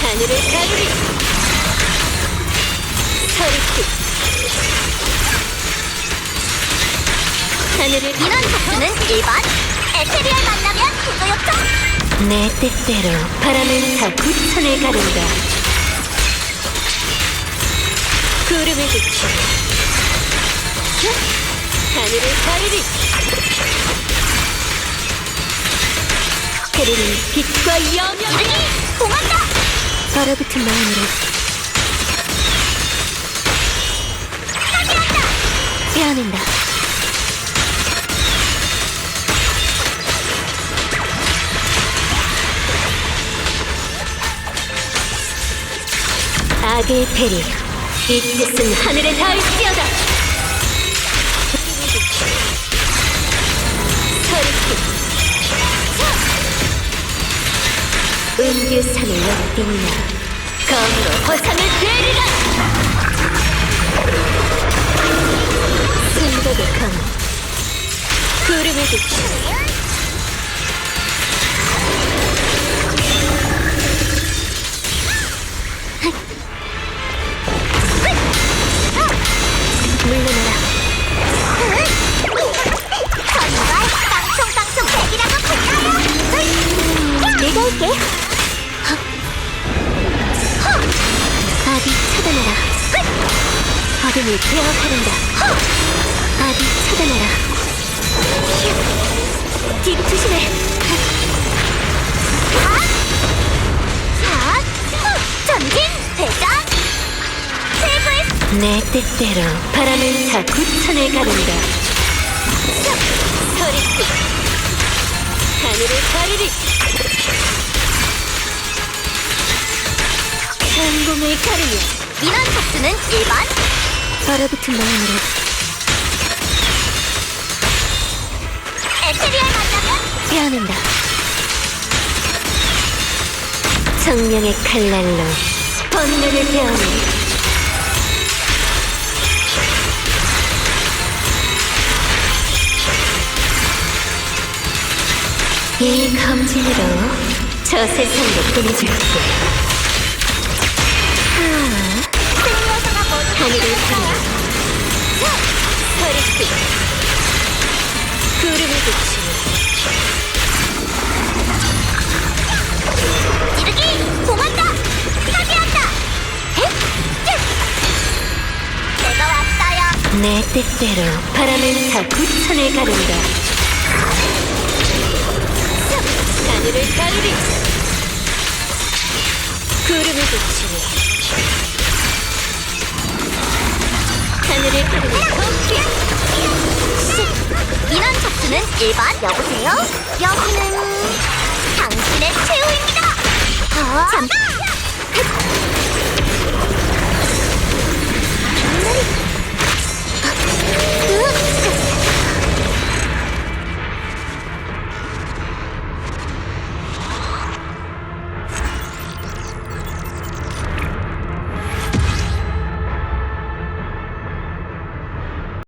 하늘을 가르리 서리빛 하늘을 인원 접수는 1번 에테리얼 만나면 구조 요청 내 뜻대로 바람은 다 구천을 가른다. 구름을 비추. 하늘을 가르리 그리는 빛과 여명 이르기 공한다 얼어붙은 마음으로. 깨어낸다. 악의 패리 이 뜻은 하늘에 닿을지어다. 서리빛 은규산을 역빙나 검으로 허상을 되리라! 순덕의 검. 구름을 비추 어둠을 제어하른다 아비 차단하라. 뒤로 조심해. 자 전진 대전 세븐 내 뜻대로 바람은 다 구천을 가른다. 서리빛 하늘을 가르리. 상공을 가르며 인원 접수는 1번 얼어붙은 마음으로. 에테리얼 만나면? 깨어난다. 정령의 칼날로 번뇌를 베어내 이 검진으로 저 세상도 보내줄게 서리빛 구름을 비추 이르기 헷! 쯧! 내가 왔어요. 내 뜻대로 바람은 다 구천을 가른다. 하늘을 가르리 구름을 비추니 인원 접수는 1번 여보세요? 여기는 당신의 최후입니다 어? 잠깐!